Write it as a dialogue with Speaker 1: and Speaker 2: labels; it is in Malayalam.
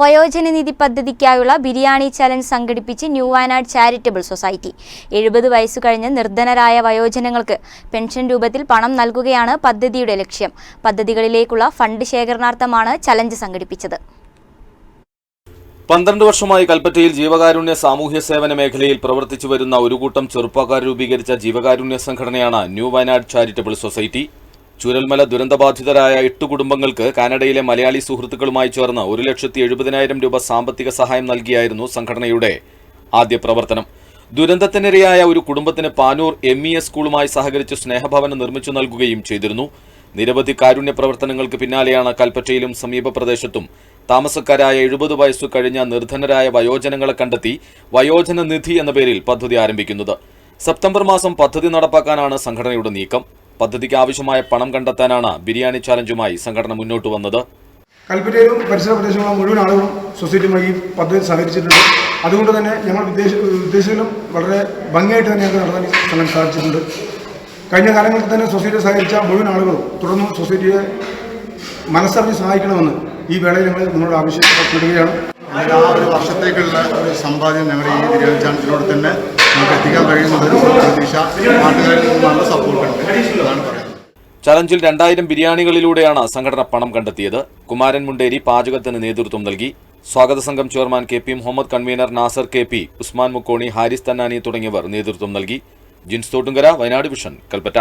Speaker 1: വയോജന നിധി പദ്ധതിക്കായുള്ള ബിരിയാണി ചലഞ്ച് സംഘടിപ്പിച്ച് ന്യൂ വയനാട് ചാരിറ്റബിൾ സൊസൈറ്റി. എഴുപത് വയസ്സു കഴിഞ്ഞ് നിർധനരായ വയോജനങ്ങൾക്ക് പെൻഷൻ രൂപത്തിൽ പണം നൽകുകയാണ് പദ്ധതിയുടെ ലക്ഷ്യം. പദ്ധതികളിലേക്കുള്ള ഫണ്ട് ശേഖരണാർത്ഥമാണ് ചലഞ്ച് സംഘടിപ്പിച്ചത്.
Speaker 2: പന്ത്രണ്ട് വർഷമായി കൽപ്പറ്റയിൽ ജീവകാരുണ്യ സാമൂഹ്യ സേവന മേഖലയിൽ പ്രവർത്തിച്ചു വരുന്ന ഒരു കൂട്ടം ചെറുപ്പക്കാർ രൂപീകരിച്ച ജീവകാരുണ്യ സംഘടനയാണ് new Wayanad charitable society. Chooralmala ദുരന്തബാധിതരായ എട്ട് കുടുംബങ്ങൾക്ക് കാനഡയിലെ മലയാളി സുഹൃത്തുക്കളുമായി ചേർന്ന് ഒരു ലക്ഷത്തി എഴുപതിനായിരം രൂപ സാമ്പത്തിക സഹായം നൽകിയായിരുന്നു സംഘടനയുടെ ആദ്യ പ്രവർത്തനം. ദുരന്തത്തിനിരയായ ഒരു കുടുംബത്തിന് പാനൂർ എം ഇ എസ് സ്കൂളുമായി സഹകരിച്ച് സ്നേഹഭവനം നിർമ്മിച്ചു നൽകുകയും ചെയ്തിരുന്നു. നിരവധി കാരുണ്യ പ്രവർത്തനങ്ങൾക്ക് പിന്നാലെയാണ് കൽപ്പറ്റയിലും സമീപ പ്രദേശത്തും താമസക്കാരായ എഴുപത് വയസ്സു കഴിഞ്ഞ നിർധനരായ വയോജനങ്ങളെ കണ്ടെത്തി വയോജന നിധി എന്ന പേരിൽ പദ്ധതി ആരംഭിക്കുന്നത്. സെപ്റ്റംബർ മാസം പദ്ധതി നടപ്പാക്കാനാണ് സംഘടനയുടെ നീക്കം. പദ്ധതിക്ക് ആവശ്യമായ പണം കണ്ടെത്താനാണ് ബിരിയാണി ചാലഞ്ചുമായി സംഘടന മുന്നോട്ട് വന്നത്.
Speaker 3: കൽപ്പറ്റയിലും പരിസര പ്രദേശങ്ങളിലും മുഴുവൻ ആളുകളും സൊസൈറ്റിയുമായി പദ്ധതി സഹകരിച്ചിട്ടുണ്ട്. അതുകൊണ്ട് തന്നെ ഞങ്ങൾ വിദേശ വിദേശത്തിലും വളരെ ഭംഗിയായിട്ട് തന്നെ ഞങ്ങൾക്ക് നടത്താൻ സ്ഥലം സാധിച്ചിട്ടുണ്ട്. കഴിഞ്ഞ കാലങ്ങളിൽ തന്നെ സൊസൈറ്റി സഹകരിച്ച മുഴുവൻ ആളുകളും തുടർന്നും സൊസൈറ്റിയെ മനസ്സറിഞ്ഞ് സഹായിക്കണമെന്ന് ഈ വേളയിൽ ഞങ്ങൾ നിങ്ങളോട് ആവശ്യപ്പെടുകയാണ്.
Speaker 4: ആ ഒരു വർഷത്തേക്കുള്ള ഒരു സമ്പാദ്യം ഞങ്ങളുടെ ഈ ബിരിയാണി ചാൻസിലൂടെ തന്നെ എത്തിക്കാൻ കഴിയുന്നത് നല്ല
Speaker 2: ചലഞ്ചിൽ രണ്ടായിരം ബിരിയാണികളിലൂടെയാണ് സംഘടന പണം കണ്ടെത്തിയത്. കുമാരൻ മുണ്ടേരി പാചകത്തിന് നേതൃത്വം നൽകി. സ്വാഗത സംഘം chairman K P Muhammad convener Nasar K P Usman Mukkoni Haris Thannani തുടങ്ങിയവർ നേതൃത്വം നൽകി. ജിൻസ് തോട്ടുങ്കര വയനാട് വിഷൻ കൽപ്പറ്റ.